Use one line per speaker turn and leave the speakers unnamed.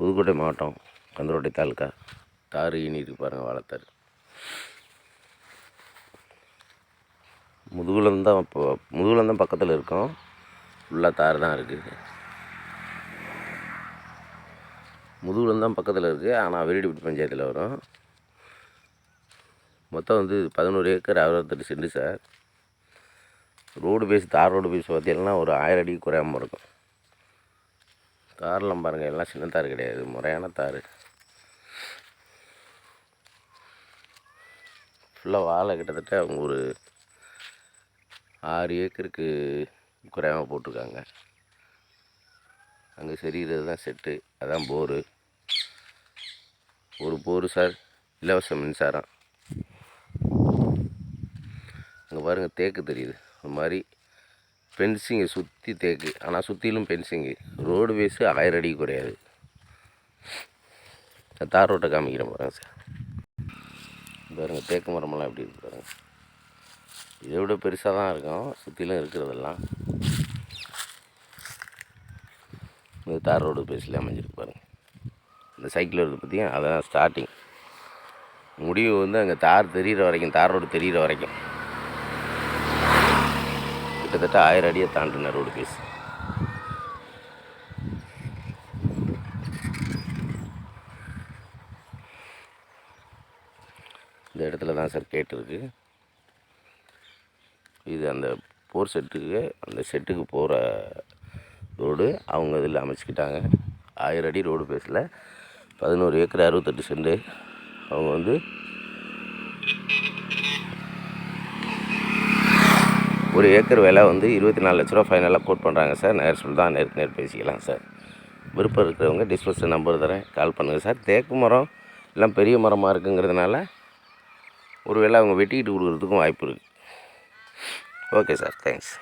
புதுக்கோட்டை மாவட்டம் கந்தரோட்டை தாலுக்கா தாறு ஈனி இருக்கு பாருங்கள் வாழைத்தார் முதுகுலம் தான் இப்போ முதுகுலம் தான் பக்கத்தில் இருக்கும். ஃபுல்லாக தார் தான் இருக்குது முதுகுலம் தான் பக்கத்தில் இருக்குது ஆனால் வெறிடிப்பட்டி பஞ்சாயத்தில் வரும். மொத்தம் வந்து பதினோரு ஏக்கர் அறுபத்தெட்டு சென்ட் சார். ரோடு பேஸ் தார் ரோடு பேஸ் பார்த்தீங்கன்னா ஒரு ஆயிரம் அடி குறையாமல் இருக்கும். தார்லாம் பாருங்கள் எல்லாம் சின்ன தார் கிடையாது முறையான தார். ஃபுல்லாக வாழை கிட்டத்தட்ட அவங்க ஒரு ஆறு ஏக்கருக்கு குறையாமல் போட்டிருக்காங்க. அங்கே செரிகிறது தான் செட்டு அதான் போரு. ஒரு போரு சார் இலவச மின்சாரம். அங்கே பாருங்கள் தேக்கு தெரியுது. ஒரு மாதிரி ஃபென்சிங்கு சுற்றி தேக்கு. ஆனால் சுற்றிலும் ஃபென்சிங்கு ரோடு பேஸு ஆயிரம் அடி குறையாது. தார் ரோட்டை காமிக்கிறேன் பாருங்கள் சார். பாருங்கள் தேக்கு மரமெல்லாம் எப்படி இருக்கு பாருங்கள் இதை விட பெருசாக தான் இருக்கும். சுற்றிலும் இருக்கிறதெல்லாம். இந்த தார் ரோடு பேஸில் அமைஞ்சிருக்கு பாருங்கள் இந்த சைக்கிள் வருது பற்றியும் அதான் ஸ்டார்டிங் முடிவு வந்து அங்கே தார் தெரிகிற வரைக்கும் தார் ரோடு தெரிகிற வரைக்கும். கிட்டத்தட்ட ஆயிரம் அடியை தாண்டின ரோடு பேஸ் இந்த இடத்துல தான் சார் கேட்டிருக்கு இது அந்த போர் செட்டுக்கு அந்த செட்டுக்கு போகிற ரோடு அவங்க இதில் அமைச்சிக்கிட்டாங்க. ஆயிரம் அடி ரோடு பேஸில் பதினோரு ஏக்கர் அறுபத்தெட்டு சென்ட் அவங்க வந்து ஒரு ஏக்கர் விலை வந்து இருபத்தி நாலு லட்ச ரூபா ஃபைனலாக கோட் பண்ணுறாங்க சார். நேர் சொல்லி தான் நேருக்கு நேர் பேசிக்கலாம் சார். விருப்பம் இருக்கிறவங்க டிஸ்போசல் நம்பர் தரேன். கால் பண்ணுங்கள் சார். தேக்கு மரம் எல்லாம் பெரிய மரமாக இருக்குங்கிறதுனால ஒரு வேளை அவங்க வெட்டிக்கிட்டு கொடுக்குறதுக்கும் வாய்ப்பு இருக்குது ஓகே சார் தேங்க்ஸ்